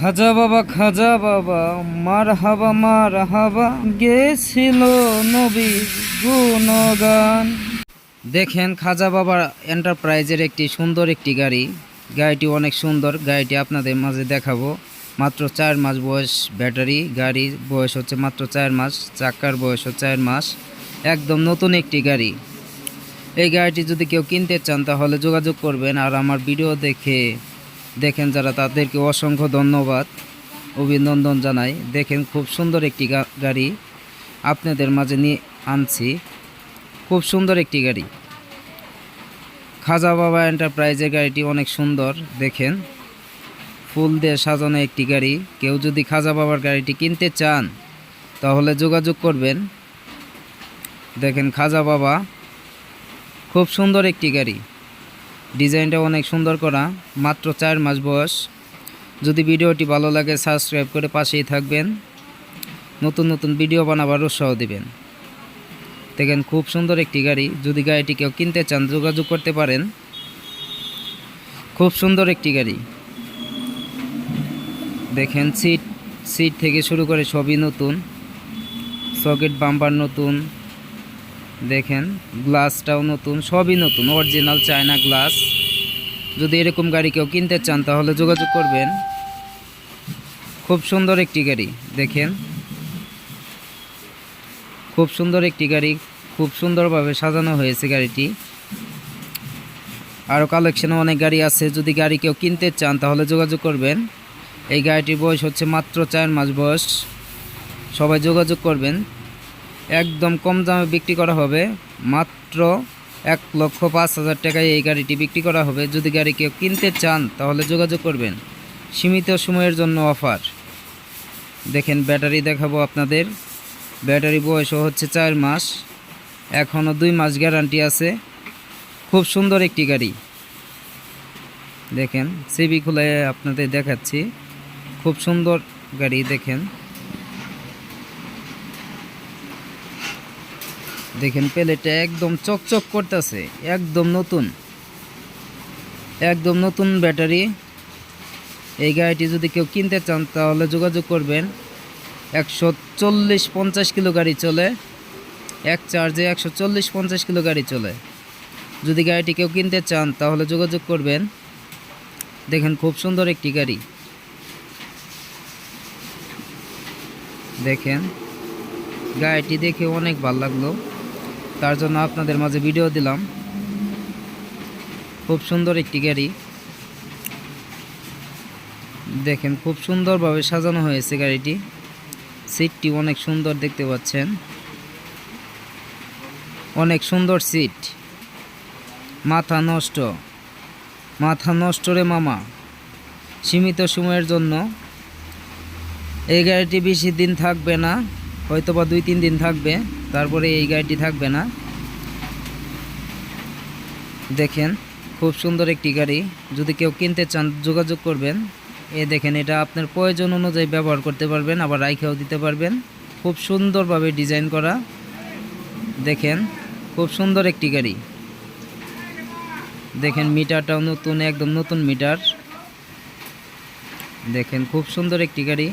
খাজা বাবা খাজা বাবা মার হাবা মার হাবা গেছিল নবী গুণগান। দেখেন খাজা বাবা এন্টারপ্রাইজের একটি সুন্দর একটি গাড়ি। গাড়িটি অনেক সুন্দর, গাড়িটি আপনাদের মাঝে দেখাবো। মাত্র চার মাস বয়স ব্যাটারি গাড়ির বয়স হচ্ছে মাত্র চার মাস, চাকার বয়স হচ্ছে চার মাস। একদম নতুন একটি গাড়ি। এই গাড়িটি যদি কেউ কিনতে চান তাহলে যোগাযোগ করবেন আর আমার ভিডিও দেখে দেখেন যারা, তাদেরকে অসংখ্য ধন্যবাদ, অভিনন্দন জানাই। দেখেন খুব সুন্দর একটি গাড়ি আপনাদের মাঝে নিয়ে আনছি। খুব সুন্দর একটি গাড়ি। খাজা বাবা এন্টারপ্রাইজের গাড়িটি অনেক সুন্দর, দেখেন। ফুল দিয়ে সাজানো একটি গাড়ি। কেউ যদি খাজা বাবার গাড়িটি কিনতে চান, তাহলে যোগাযোগ করবেন। দেখেন খাজা বাবা, খুব সুন্দর একটি গাড়ি। ডিজাইনটা অনেক সুন্দর করা, মাত্র চার মাস বয়স। যদি ভিডিওটি ভালো লাগে সাবস্ক্রাইব করে পাশেই থাকবেন। নতুন নতুন ভিডিও বানাবার উৎসাহ দেবেন। দেখেন, খুব সুন্দর একটি গাড়ি। যদি গাড়িটি কেউ কিনতে চান, যোগাযোগ করতে পারেন। খুব সুন্দর একটি গাড়ি। দেখেন সিট সিট থেকে শুরু করে সবই নতুন। সকেট বাম্পার নতুন। দেখেন গ্লাসটাও নতুন, সবই নতুন অরিজিনাল চায়না গ্লাস যদি এরকম গাড়ি কেউ কিনতে চান, তাহলে যোগাযোগ করবেন। খুব সুন্দর একটি গাড়ি, দেখেন। খুব সুন্দর একটি গাড়ি, খুব সুন্দরভাবে সাজানো হয়েছে গাড়িটি। আরও কালেকশনে অনেক গাড়ি আছে, যদি গাড়ি কেউ কিনতে চান, তাহলে যোগাযোগ করবেন। এই গাড়িটির বয়স হচ্ছে মাত্র চার মাস বয়স। সবাই যোগাযোগ করবেন। একদম কম দামে বিক্রি করা হবে। মাত্র এক লক্ষ পাঁচ হাজার টাকায় এই গাড়িটি বিক্রি করা হবে। যদি গাড়ি কেউ কিনতে চান, তাহলে যোগাযোগ করবেন। সীমিত সময়ের জন্য অফার। দেখেন, ব্যাটারি দেখাবো আপনাদের। ব্যাটারি বয়সও হচ্ছে চার মাস। এখনও দুই মাস গ্যারান্টি আছে। খুব সুন্দর একটি গাড়ি। দেখেন সিবি খুলে আপনাদের দেখাচ্ছি। খুব সুন্দর গাড়ি, দেখেন। দেখেন প্লেটটা একদম চকচক করতেছে, একদম নতুন। একদম নতুন ব্যাটারি। এই গাড়িটি যদি কেউ কিনতে চান, তাহলে যোগাযোগ করবেন। একশো চল্লিশ পঞ্চাশ কিলো গাড়ি চলে, এক চার্জে একশো চল্লিশ পঞ্চাশ কিলো গাড়ি চলে। যদি গাড়িটি কেউ কিনতে চান, তাহলে যোগাযোগ করবেন। দেখেন খুব সুন্দর একটি গাড়ি। দেখেন, গাড়িটি দেখে অনেক ভালো লাগল। তার জন্য আপনাদের মাঝে ভিডিও দিলাম। খুব সুন্দর একটি গাড়ি। দেখেন, খুব সুন্দরভাবে সাজানো হয়েছে গাড়িটি। সিটটি অনেক সুন্দর দেখতে পাচ্ছেন। অনেক সুন্দর সিট। মাথা নষ্ট। মাথা নষ্ট রে মামা। সীমিত সময়ের জন্য। এই গাড়িটি বেশি দিন থাকবে না, হয়তোবা দুই তিন দিন থাকবে। তারপরে এই গাড়িটি থাকবে না। দেখেন, খুব সুন্দর একটি গাড়ি। যদি কেউ কিনতে চান, যোগাযোগ করবেন। এ দেখেন, এটা আপনার প্রয়োজন অনুযায়ী ব্যবহার করতে পারবেন, আবার রাইখাও দিতে পারবেন। খুব সুন্দরভাবে ডিজাইন করা। দেখেন, খুব সুন্দর একটি গাড়ি। দেখেন, মিটারটাও নতুন, একদম নতুন মিটার। দেখেন, খুব সুন্দর একটি গাড়ি।